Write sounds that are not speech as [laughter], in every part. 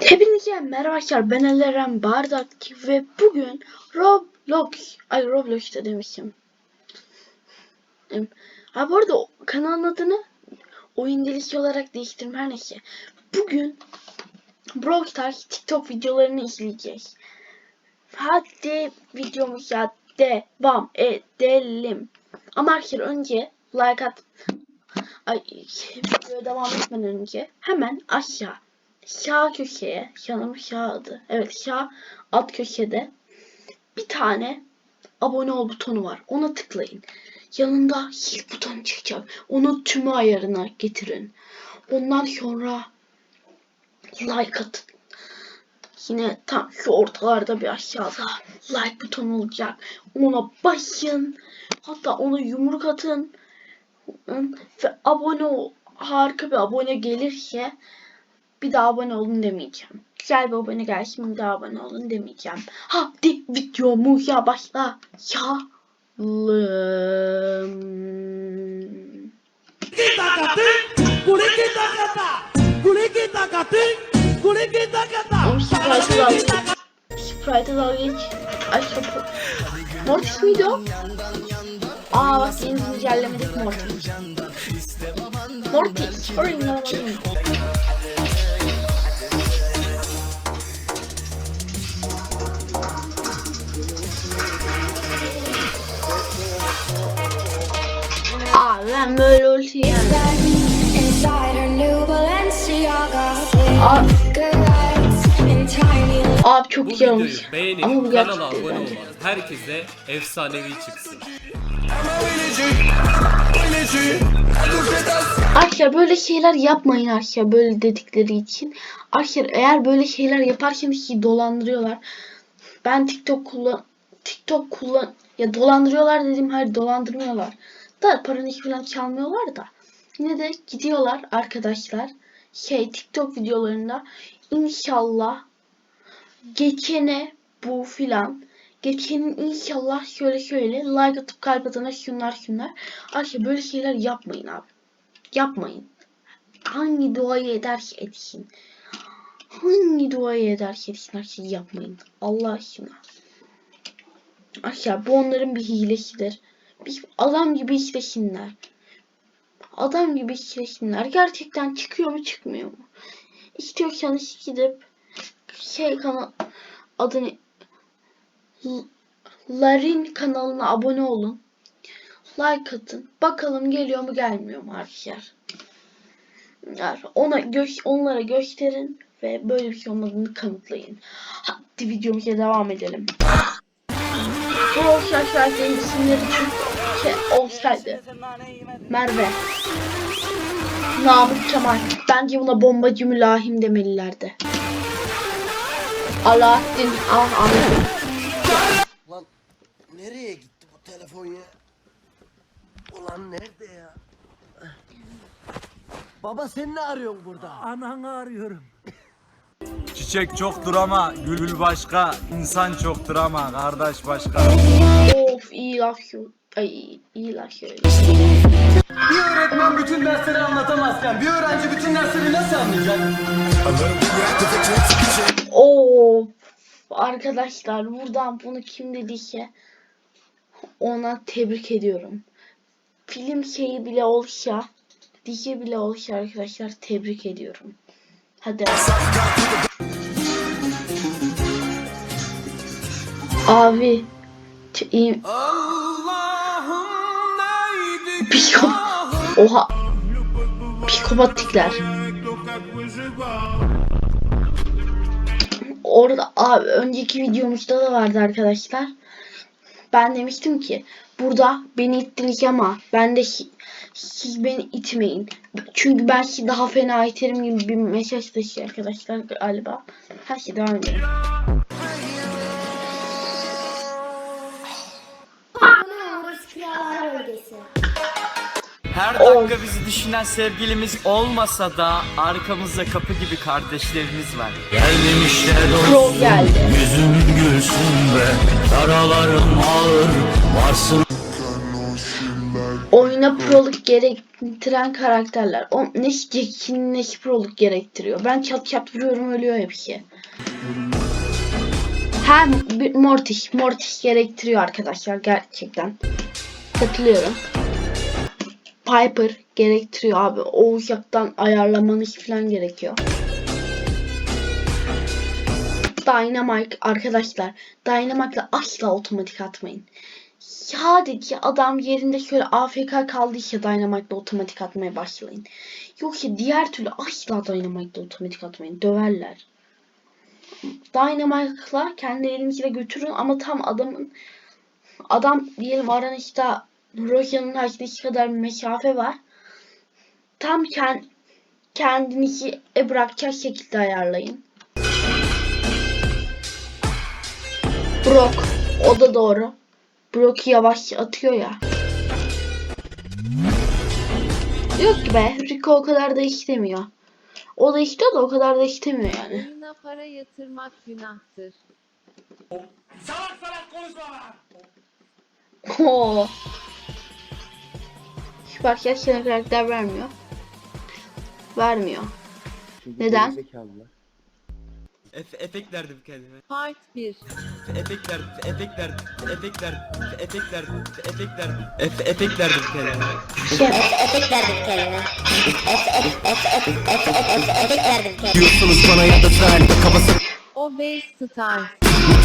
Hepinize merhaba arkadaşlar ben Ali Eren Bardak ve bugün Roblox ay Roblox da demişim. Em, Ha bu arada kanalın adını oyun delisi olarak değiştirdim her neyse. Bugün Brawl Stars TikTok videolarını izleyeceğiz. Hadi videomuza devam edelim. Ama arkadaşlar önce like at ay videoya devam etmeden önce hemen aşağı sağ köşeye, yanım sağdı. Evet sağ alt köşede bir tane abone ol butonu var. Ona tıklayın. Yanında sil butonu çıkacak. Onu tümü ayarına getirin. Ondan sonra like atın. Yine tam şu ortalarda bir aşağıda like butonu olacak. Ona basın. Hatta ona yumruk atın. Ve abone ol. Harika bir abone gelirse bir daha abone olun demeyeceğim. Güzel bir abone gelsin bir daha abone olun demeyeceğim. Hadi videomuza başlayalım. Kulikita kata, kulikita kata, kulikita kata. Oğlum Sprite'ı da al. Sprite'ı da al geç. Ay kapı. Mortis miydi o? Aa bak yeni güncellemedik Mortis. Mortis. Oraya inanamadım. Ben böyle ulti tiny abi çok Bu videoyu olmuş. beğenip Ama bu kanala gerçek değil abone bence. olan herkese efsanevi çıksın. Arkadaşlar böyle şeyler yapmayın arkadaşlar böyle dedikleri için. Arkadaşlar eğer böyle şeyler yaparsanız ki dolandırıyorlar. Ben TikTok kullan TikTok kullan ya dolandırıyorlar dedim hayır dolandırmıyorlar. Da paranı falan çalmıyorlar da. Yine de gidiyorlar arkadaşlar. Şey TikTok videolarında inşallah geçene bu filan geçenin inşallah şöyle şöyle like atıp kalp atana şunlar şunlar. Arkadaşlar böyle şeyler yapmayın abi. Yapmayın. Hangi duayı ederse etsin. Hangi duayı ederse etsin şeyi yapmayın. Allah aşkına. Arkadaşlar bu onların bir hilesidir. Bir adam gibi işlesinler. Adam gibi işlesinler. Gerçekten çıkıyor mu çıkmıyor mu? İstiyorsanız gidip şey kanal adını Larin kanalına abone olun. Like atın. Bakalım geliyor mu gelmiyor mu arkadaşlar. Ona gö- onlara gösterin ve böyle bir şey olmadığını kanıtlayın. Hadi videomuza devam edelim. Bu arkadaşların isimleri Türk olsaydı. Merve. Namık Kemal. Bence buna bombacı mülahim demelilerdi. Alaaddin Ah Ahmet. Lan nereye gitti bu telefon ya? Ulan nerede ya? Baba sen ne arıyorsun burada? Ananı arıyorum. Çiçek çoktur ama gül başka, insan çoktur ama kardeş başka. Of iyi laf şu. Ay iyi laf şöyle. Bir öğretmen bütün dersleri anlatamazken bir öğrenci bütün dersleri nasıl anlayacak? Of arkadaşlar buradan bunu kim dediyse ona tebrik ediyorum. Film şeyi bile olsa dizi bile olsa arkadaşlar tebrik ediyorum. Hadi. Abi ç- iyi. Psiko Oha. Psikopatikler. Orada abi önceki videomuzda da vardı arkadaşlar. Ben demiştim ki burada beni ittiniz ama ben de siz beni itmeyin. Çünkü ben sizi daha fena iterim gibi bir mesaj taşıyor arkadaşlar galiba. Her şey devam edelim. Bölgesi Her dakika bizi düşünen sevgilimiz olmasa da arkamızda kapı gibi kardeşlerimiz var. Geldim işte Pro geldi. yüzüm gülsün be, yaralarım ağır, varsın oyuna proluk gerektiren karakterler. O ne Jack'in ne proluk gerektiriyor. Ben çat çat vuruyorum ölüyor hepsi. Hem bir Mortis, Mortis gerektiriyor arkadaşlar gerçekten. Katılıyorum. Piper gerektiriyor abi. O uzaktan ayarlamanız falan gerekiyor. Dynamite arkadaşlar. Dynamite'la asla otomatik atmayın. Sadece adam yerinde şöyle AFK kaldıysa Dynamite'la otomatik atmaya başlayın. Yoksa diğer türlü asla Dynamite'la otomatik atmayın. Döverler. Dynamite'la kendi elinizle götürün ama tam adamın adam diyelim aranızda Roya'nın haçtaki kadar bir mesafe var. Tam kend, kendinizi e bırakacak şekilde ayarlayın. Brock. O da doğru. Brock yavaş atıyor ya. Yok be. Rico o kadar da istemiyor. O da istiyor da o kadar da istemiyor yani. Oyuna para yatırmak günahtır. Oo. Süper gerçekten karakter vermiyor. Vermiyor. Neden? Efe, efekt verdim kendime. Part 1. Efekt verdim, efekt verdim, efekt verdim, efekt verdim, efekt verdim, Efe, efekt verdim kendime. Şey, Diyorsunuz bana ya da sen kafası O Base Star.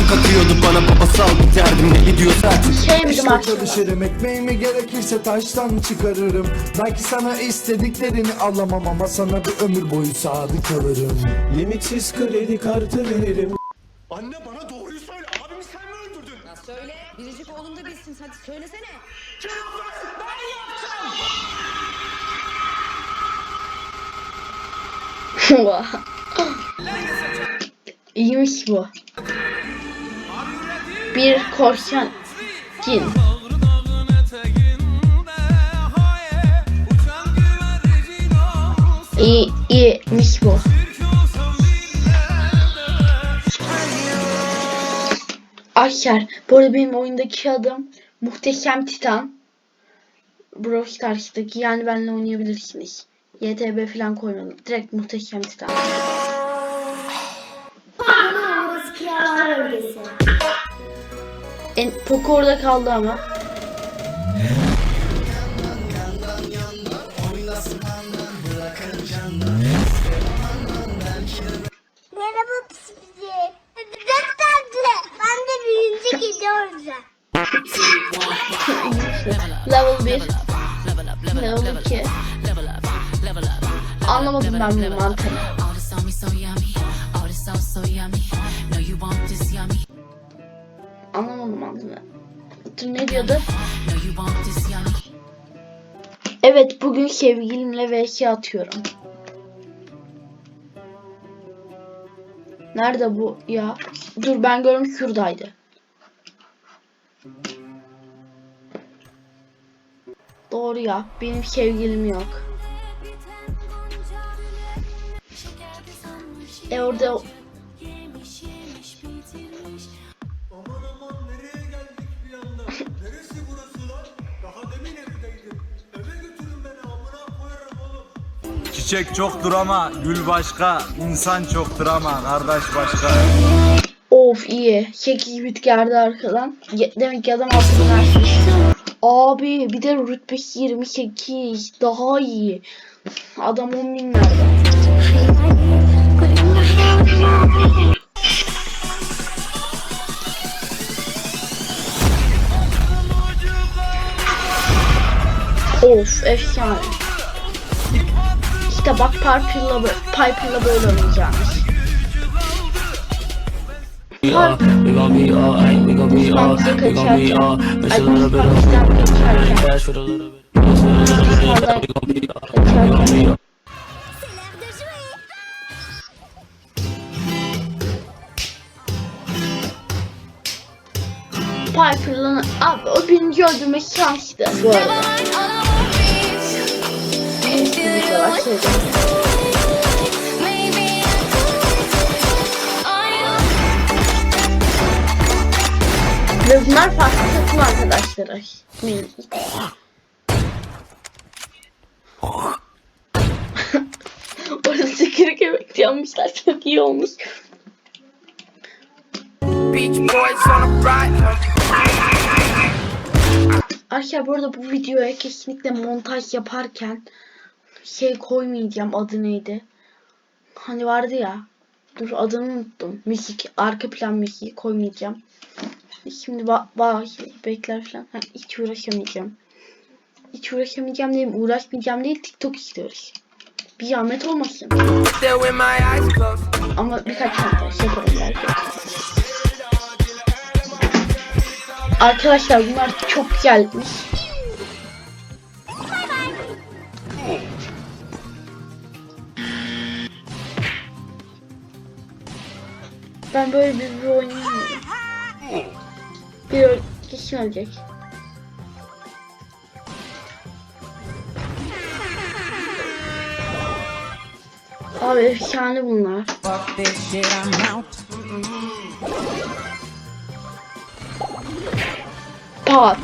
Katıyordu bana babasal bir derdim ne gidiyorsa artık sevmedim aslında. çalışırım ekmeğimi gerekirse taştan çıkarırım Belki sana istediklerini alamam ama sana bir ömür boyu sadık kalırım Limitsiz kredi kartı veririm. Anne bana doğruyu söyle abimi sen mi öldürdün? Söyle. Biricik oğlum da bilsin. Hadi söylesene. [laughs] İyiymiş bu. Bir korsan cin. İyi, iyiymiş bu. Aşer. Bu arada benim oyundaki adım Muhteşem Titan. Brawl Stars'taki yani benimle oynayabilirsiniz. YTB falan koymadım. Direkt Muhteşem Titan. En, Poco orada kaldı ama. Merhaba pisipici. Tatlı. Ben de büyüyünce gidiyorum. Level 1. Level 2. Anlamadım ben bu mantığını. Dur ne diyordu? Evet bugün sevgilimle vs atıyorum. Nerede bu ya? Dur ben görüm şuradaydı. Doğru ya. Benim sevgilim yok. E orada Çiçek çoktur ama gül başka, insan çoktur ama kardeş başka. Of iyi. 8 bit geldi arkadan. Demek ki adam vermiş. Abi bir de rütbesi 28. Daha iyi. Adam 10 bin nerede? Of efsane. İşte bak Piper'la, Piper'la böyle oynayacağımız. Kaçarken. Piper'la abi o birinci öldürme şanstı bu arada. Kesinlikle bunlar farklı takım arkadaşları. Orada çekirik yemek yanmışlar. Çok iyi olmuş. Arkadaşlar bu arada bu videoya kesinlikle montaj yaparken şey koymayacağım adı neydi? Hani vardı ya. Dur adını unuttum. Müzik, arka plan müziği koymayacağım. Şimdi bak bak bekler falan. Ha, hiç uğraşamayacağım. Hiç uğraşamayacağım değil, uğraşmayacağım değil TikTok istiyoruz. Bir zahmet olmasın. Ama birkaç montaj yaparım belki. Arkadaşlar bunlar çok güzelmiş. Ben böyle bir, bir oynayamıyorum. Bir kesin ölecek. Abi efsane bunlar. Pat.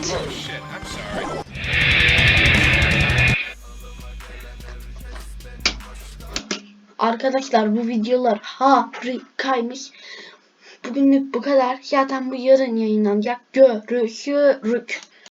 Arkadaşlar bu videolar harikaymış. Bugünlük bu kadar. Zaten bu yarın yayınlanacak. Görüşürüz.